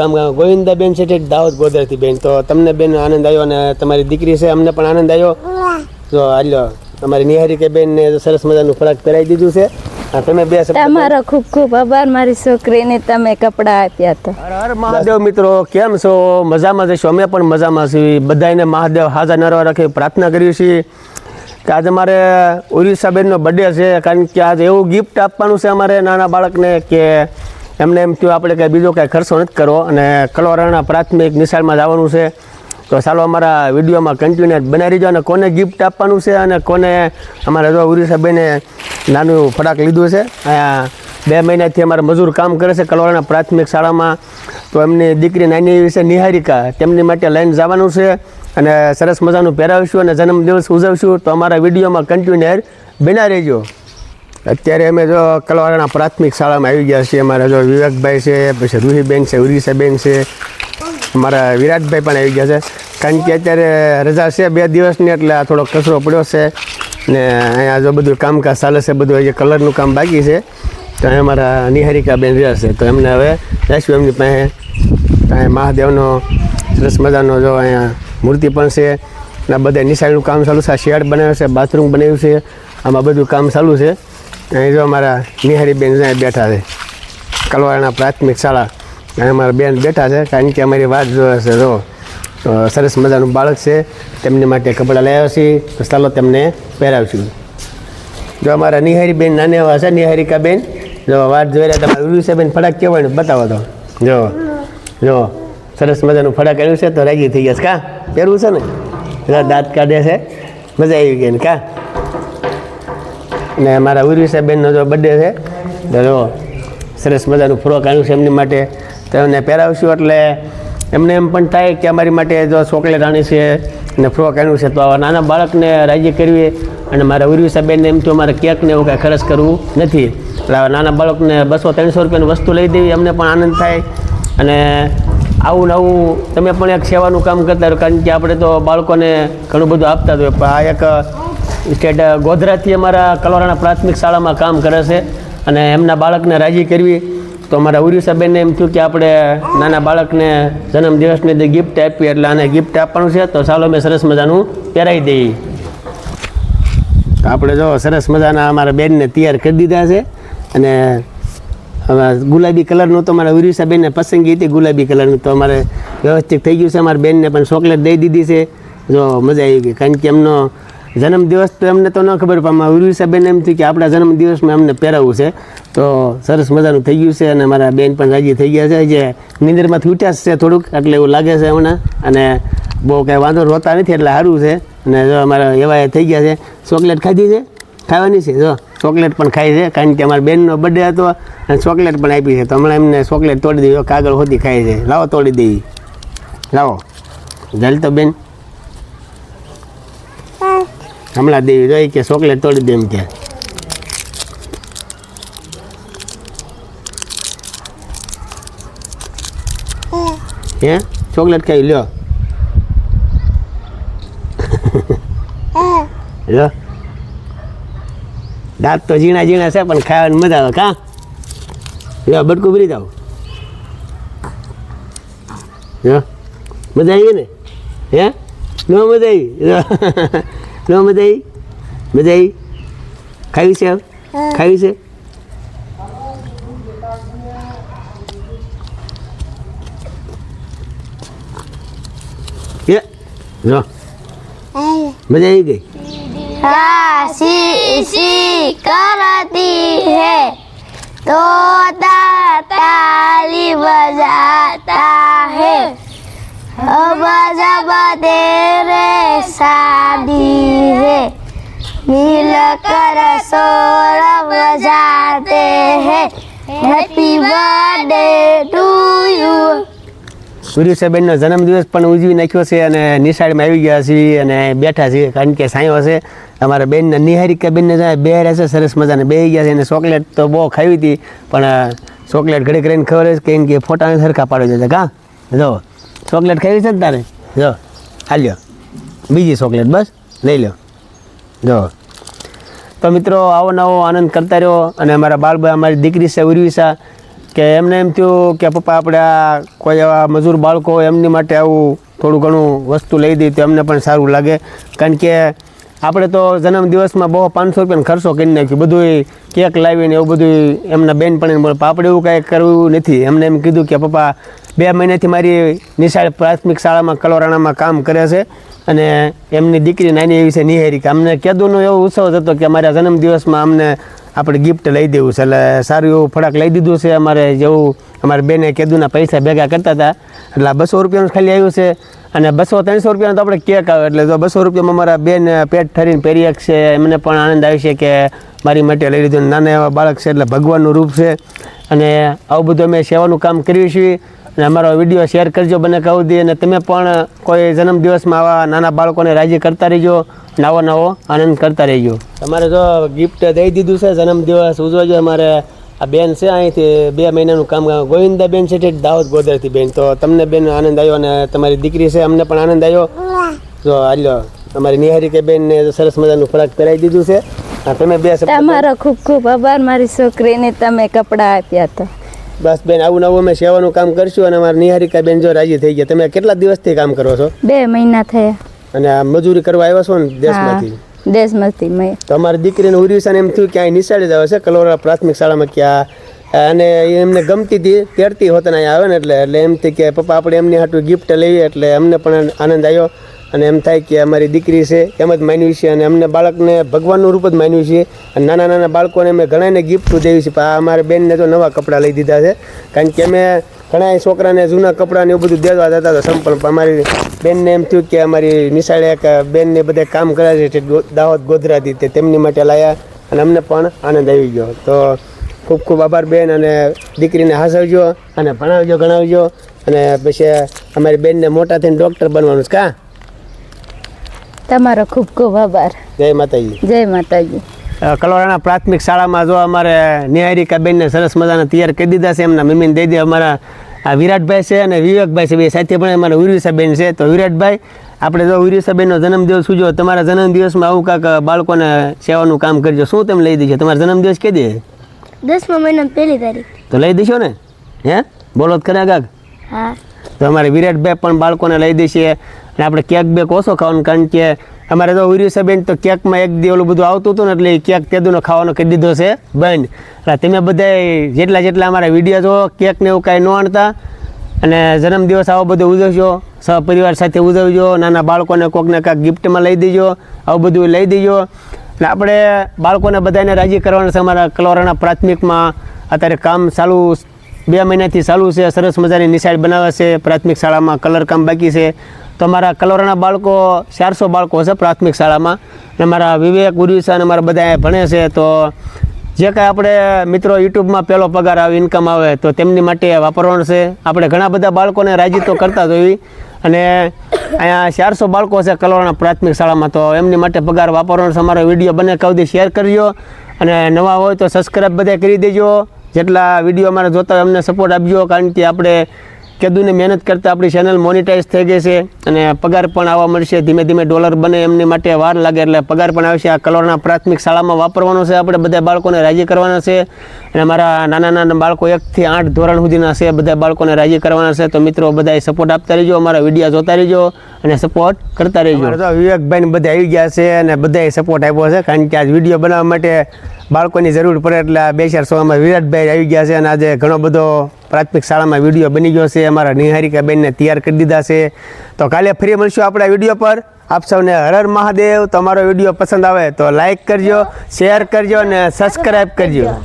ગામ ગોવિંદાબેન છે ઠેક દાહોદ ગોદરથી બેન. તો તમને બેન આનંદ આવ્યો અને તમારી દીકરી છે અમને પણ આનંદ આવ્યો. તો હાલ્યો તમારી નિહારી કે બેન ને સરસ મજાનું ફરાક પહેરાવી દીધું છે. તમે બે તમારો ખૂબ ખૂબ આભાર મારી છોકરીને તમે કપડાં આપ્યા તો હર મહાદેવ મિત્રો કેમ છો? મજામાં જશો અમે પણ મજામાં છીએ. બધાને મહાદેવ હાજર નરવા રાખી પ્રાર્થના કરીએ છીએ કે આજે અમારે ઉડીસાબેનનો બર્થડે છે કારણ કે આજે એવું ગિફ્ટ આપવાનું છે અમારે નાના બાળકને કે એમને એમ થયું, આપણે કંઈ બીજો કાંઈ ખર્ચો નથી કરવો અને કલવારાના પ્રાથમિક નિશાળમાં જવાનું છે. તો ચાલો અમારા વિડીયોમાં કન્ટિન્યુ બનાવી રહીજો અને કોને ગિફ્ટ આપવાનું છે અને કોને અમારા જો ઉડીસાબેને નાનું ફટાક લીધું છે. બે મહિનાથી અમારે મજૂર કામ કરે છે કલવારાના પ્રાથમિક શાળામાં. તો એમની દીકરી નાની એવી છે, નિહારિકા. તેમની માટે લઈને જવાનું છે અને સરસ મજાનું પહેરાવીશું અને જન્મદિવસ ઉજવશું. તો અમારા વિડીયોમાં કન્ટિન્યુ બના રહેજો. અત્યારે અમે જો કલવારાના પ્રાથમિક શાળામાં આવી ગયા છીએ. અમારા જો વિવેકભાઈ છે, પછી રૂહીબેન છે, ઉરીસાબેન છે. અમારા વિરાટભાઈ પણ આવી ગયા છે. કારણ કે અત્યારે રજા છે બે દિવસની, એટલે આ થોડો કચરો પડ્યો છે. ને અહીંયા જો બધું કામકાજ ચાલે છે, બધું અહીંયા કલરનું કામ બાકી છે. તો અહીં અમારા નિહારિકાબેન રહ્યા છે. તો એમને હવે જઈશું એમની પાસે. અહીંયા મહાદેવનો સરસ મજાનો જો અહીંયા મૂર્તિ પણ છે. ને બધા નિશાળનું કામ ચાલુ છે. શિયાળ બનાવ્યો છે, બાથરૂમ બનાવ્યું છે. આમાં બધું કામ ચાલુ છે. અહીં જો અમારા નિહારીબેન બેઠા છે કલવાળાના પ્રાથમિક શાળા, અને અમારા બેન બેઠા છે, કારણ કે અમારી વાત જોવે છે, જો સરસ મજાનું બાળક છે, તેમની માટે કપડાં લઈ આવ્યા છીએ, તો ચાલો તેમને પહેરાવશું. જો અમારા નિહારીબેન નાની એવા છે, નિહારિકાબેન, જો વાત જોઈ રહ્યા, તમારે બેન ફટાક કેવાય બતાવો તો. જો જો, સરસ મજાનું ફટાક આવ્યું છે, તો રાજી થઈ ગયા છે, કા? પહેરવું છે ને? દાંત કાઢે છે, મજા આવી ગઈ ને, કા? ને મારા ઉર્વિસાબેનનો જો બર્થડે છે, તો સરસ મજાનું ફ્રોક આવ્યું છે એમની માટે. તો એમને પહેરાવશું એટલે એમને એમ પણ થાય કે અમારી માટે જો ચોકલેટ આણી છે ને ફ્રોક આવ્યું છે, તો આવા નાના બાળકને રાજી કરવી અને મારા ઉર્વિસાબેનને એમ તો અમારે કેકને એવું કાંઈ ખર્ચ કરવું નથી. એટલે આવા નાના બાળકને બસો ત્રણસો રૂપિયાની વસ્તુ લઈ દેવી એમને પણ આનંદ થાય. અને આવું ને આવું તમે પણ એક સેવાનું કામ કરતા કારણ કે આપણે તો બાળકોને ઘણું બધું આપતા જ હોય. પણ આ એક સ્ટેટ ગોધરાથી અમારા કલોરાણા પ્રાથમિક શાળામાં કામ કરે છે અને એમના બાળકને રાજી કરવી. તો અમારા ઉર્વિસાબેનને એમ થયું કે આપણે નાના બાળકને જન્મદિવસની જે ગિફ્ટ આપી એટલે આને ગિફ્ટ આપવાનું છે. તો ચાલો મેં સરસ મજાનું પહેરાવી દઈએ. આપણે જો સરસ મજાના અમારા બેનને તૈયાર કરી દીધા છે અને ગુલાબી કલરનું તો મારા ઉર્વિસાબેનને પસંદગી હતી. ગુલાબી કલરનું તો અમારે વ્યવસ્થિત થઈ ગયું છે. અમારા બેનને પણ ચોકલેટ દઈ દીધી છે. જો મજા આવી ગઈ. કારણ કે એમનો જન્મદિવસ તો એમને તો ન ખબર, પણ અમારા ઉર્વિસાબેન એમ થયું કે આપણા જન્મદિવસમાં એમને પહેરાવવું છે. તો સરસ મજાનું થઈ ગયું છે અને મારા બેન પણ રાજી થઈ ગયા છે. જે નિંદરમાંથી ઉઠ્યા છે થોડુંક, એટલે એવું લાગે છે હમણાં અને બહુ કાંઈ વાંધો રોતા નથી, એટલે સારું છે. અને જો અમારા એવા થઈ ગયા છે. ચોકલેટ ખાધી છે? ખાવાની છે, જો. ચોકલેટ પણ ખાઈ છે, કારણ કે અમારા બેનનો બર્થડે હતો અને ચોકલેટ પણ આપી છે. તો હમણાં એમને ચોકલેટ તોડી દીધી કાગળ હોતી ખાય છે. લાવો તોડી દઈએ. લાવો. જલ તો બેન. હમણાં દેવી જોઈ કે ચોકલેટ તોડી દેમ કે. હે? ચોકલેટ કઈ લ્યો. લ્યો. દાંત તો ઝીણા ઝીણા છે, પણ ખાવાની મજા આવે, કા? લ્યો, બટકું ભરી જાવ મજા આવી ને? હે? ન મજા આવી લો મજાઈ મજાઈ ખાવી છે? ખાવી છે? જો. મજા આવી ગઈ? રાશી સી કરતી હે? તો તાલી બજાતા હે. शादी है मिलकर शोर बजाते हैं हैप्पी बर्थडे टू यू સૂર્યસાબેનનો જન્મદિવસ પણ ઉજવી નાખ્યો છે અને નિશાળમાં આવી ગયા છીએ અને બેઠા છીએ કારણ કે સાંયો છે અમારા બેનને નિહારિકા બેનને બે છે સરસ મજાને બે ગયા છે અને ચોકલેટ તો બહુ ખાવી હતી પણ ચોકલેટ ઘડી કરીને ખબર છે કેમ કે ફોટા સરખા પાડો છે કા જો ચોકલેટ ખાવી છે ને તારે જો હાલ્યો બીજી ચોકલેટ બસ લઈ લો. જો. તો મિત્રો, આવો નવો આનંદ કરતા રહ્યો અને અમારા બાળભાઈ અમારી દીકરી છે ઉર્વિશા કે એમને એમ થયું કે પપ્પા, આપણે આ કોઈ એવા મજૂર બાળકો એમની માટે આવું થોડું ઘણું વસ્તુ લઈ દઈએ તો એમને પણ સારું લાગે. કારણ કે આપણે તો જન્મદિવસમાં બહુ પાંચસો રૂપિયાનો ખર્ચો કરી નાખ્યું. બધું કેક લાવીને એવું બધું એમના બેન પણ આપણે એવું કાંઈ કરવું નથી. એમને એમ કીધું કે, પપ્પા, બે મહિનાથી મારી નિશાળ પ્રાથમિક શાળામાં કલોરાણામાં કામ કરે છે અને એમની દીકરી નાની એવી છે નિહારી કે અમને કેદુનો એવો ઉત્સવ હતો કે અમારા જન્મદિવસમાં અમને આપણે ગિફ્ટ લઈ દેવું છે. એટલે સારું એવું ફળાક લઈ દીધું છે અમારે જેવું અમારે બેને કેદુના પૈસા ભેગા કરતા હતા. એટલે બસો રૂપિયાનું ખાલી આવ્યું છે. અને બસો ત્રણસો રૂપિયાનો તો આપણે કેક આવે. એટલે તો બસો રૂપિયામાં અમારા બેન પેટ ઠરીને પહેરી શકશે એમને પણ આનંદ આવી છે કે મારી માટે લઈ લીધું. નાના એવા બાળક છે, એટલે ભગવાનનું રૂપ છે. અને આવું બધું અમે સેવાનું કામ કર્યું છીએ. અને અમારો વીડિયો શેર કરજો બને કહું દે. અને તમે પણ કોઈ જન્મદિવસમાં આવા નાના બાળકોને રાજી કરતા રહેજો નવો નવો આનંદ કરતા રહેજો. તમારે જો ગિફ્ટ દઈ દીધું છે જન્મદિવસ ઉજવજો. અમારે આ બેન છે અહીંથી બે મહિનાનું કામ ગોવિંદા બેન છે તે દાહોદ ગોદરથી બેન. તો તમને બેન આનંદ આવ્યો અને તમારી દીકરી છે અમને પણ આનંદ આવ્યો. જો હાલ્યો અમારી નિહારી કે બેનને સરસ મજાનું ફરાક કરાવી દીધું છે. તમે બે તમારો ખૂબ ખૂબ આભાર મારી છોકરીને તમે કપડાં આપ્યા હતા બસ બેન આવું નવું અમે સેવાનું કામ કરશું અને અમારી નિહારિકા બેન જો રાજી થઈ ગયા. તમે કેટલા દિવસથી કામ કરો છો? બે મહિના થયા. અને આ મજૂરી કરવા આવ્યા છો ને દેશમાંથી? દેશમાંથી મેં. તો અમારી દીકરીને ઉર્વિસાને એમ થયું કે અહીં નિશાળી જ આવે છે કલોરા પ્રાથમિક શાળામાં ક્યાં અને એમને ગમતી હતી તેરતી હોતને અહીંયા આવે ને એટલે એટલે એમથી કે પપ્પા આપણે એમની હાટું ગિફ્ટ લઈએ એટલે અમને પણ આનંદ આવ્યો. અને એમ થાય કે અમારી દીકરી છે, એમ જ માન્યું છે અને અમને બાળકને ભગવાનનું રૂપ જ માન્યું છે. અને નાના નાના બાળકોને અમે ઘણાને ગિફ્ટ દેવી છે, પણ આ અમારે બેનને તો નવા કપડાં લઈ દીધા છે. કારણ કે અમે ઘણા છોકરાને જૂના કપડાને એવું બધું દેવા જતા હતા સંપલ અમારી બેનને એમ થયું કે અમારી નિશાળે એક બેનને બધે કામ કર્યા છે દાહોદ ગોધરાથી તે તેમની માટે લાયા અને અમને પણ આનંદ આવી ગયો. તો ખૂબ ખૂબ આભાર બેન અને દીકરીને હસાવજો અને ભણાવજો, ગણાવજો. અને પછી અમારી બેનને મોટા થઈને ડૉક્ટર બનવાનું છે, કા? તમારો ખૂબ ખૂબ આભાર. જય માતાજી. જય માતાજી. કલોરાના પ્રાથમિક શાળામાં જો અમારે નિહારિકા બેનને સરસ મજાના તૈયાર કરી દીધા છે એમના મમ્મીને દઈ દે. અમારા આ વિરાટભાઈ છે અને વિવેકભાઈ છે બે સાથે પણ અમારા ઉર્વિસાબેન છે. તો વિરાટભાઈ આપણે જો ઉર્વિસાબેનનો જન્મદિવસ ઉજવો તમારા જન્મદિવસમાં આવું કાંક બાળકોને સેવાનું કામ કરજો. શું તમે લઈ દેજો? તમારો જન્મદિવસ કે દે દસમા મહિના પહેલી તારીખ. તો લઈ દેશો ને? હે? બોલો જ ખરા કાક. હા. તો અમારે વિરાટભાઈ પણ બાળકોને લઈ દેશે. અને આપણે કેક બેક ઓછો ખાવાનું, કારણ કે અમારે તો ઉર્વિસાબેન તો કેકમાં એક દી બધું આવતું હતું ને, એટલે કેક તેદુનો ખાવાનો કરી દીધો છે બંધ. એટલે તમે બધા જેટલા જેટલા અમારા વીડિયો જો કેક ને એવું કાંઈ ન આણતા અને જન્મદિવસ આવો બધો ઉજવજો, સહપરિવાર સાથે ઉજવજો, નાના બાળકોને કોકને કાંઈક ગિફ્ટમાં લઈ દેજો, આવું બધું લઈ દેજો. અને આપણે બાળકોને બધાને રાજી કરવાના છે અમારા કલોરાના પ્રાથમિકમાં. અત્યારે કામ ચાલુ, બે મહિનાથી ચાલુ છે, સરસ મજાની નિશાળ બનાવે છે, પ્રાથમિક શાળામાં કલર કામ બાકી છે. તો અમારા કલોરાના બાળકો ચારસો બાળકો છે પ્રાથમિક શાળામાં. અને અમારા વિવેક ઉર્વિસા અને અમારા બધા ભણે છે. તો જે કાંઈ આપણે મિત્રો યુટ્યુબમાં પહેલો પગાર આવે ઇન્કમ આવે, તો તેમની માટે વાપરવાનું છે. આપણે ઘણા બધા બાળકોને રાજી તો કરતા જ હોઈએ. અને અહીંયા ચારસો બાળકો છે કલોરાના પ્રાથમિક શાળામાં. તો એમની માટે પગાર વાપરવાનો છે. અમારો વીડિયો બને કવદી શેર કરજો. અને નવા હોય તો સબસ્ક્રાઈબ બધા કરી દેજો. જેટલા વીડિયો અમારે જોતા હોય અમને સપોર્ટ આપજો. કારણ કે આપણે કેદુને મહેનત કરતાં આપણી ચેનલ મોનિટાઈઝ થઈ ગઈ છે અને પગાર પણ આવવા મળશે. ધીમે ધીમે ડોલર બને એમની માટે વાર લાગે એટલે પગાર પણ આવશે. આ કલોરના પ્રાથમિક શાળામાં વાપરવાનો છે. આપણે બધા બાળકોને રાજી કરવાના છે. અને અમારા નાના નાના બાળકો એકથી આઠ ધોરણ સુધીના છે. બધા બાળકોને રાજી કરવાના છે. તો મિત્રો, બધાએ સપોર્ટ આપતા રહેજો. અમારા વીડિયો જોતા રહેજો અને સપોર્ટ કરતા રહેજો. વિવેકભાઈ ને બધા આવી ગયા છે અને બધાએ સપોર્ટ આપ્યો છે. કારણ કે આજ વીડિયો બનાવવા માટે બાળકોની જરૂર પડે એટલે બે ચાર સોમાં વિરાટભાઈ આવી ગયા છે અને આજે ઘણો બધો પ્રાથમિક શાળામાં વીડિયો બની ગયો છે. અમારા નિહારિકા બેનને તૈયાર કરી દીધા છે. તો કાલે ફરી મળશું આપણા વીડિયો પર. આપ સૌને હર હર મહાદેવ. તમારો વીડિયો પસંદ આવે તો લાઈક કરજો, શેર કરજો અને સબસ્ક્રાઈબ કરજો.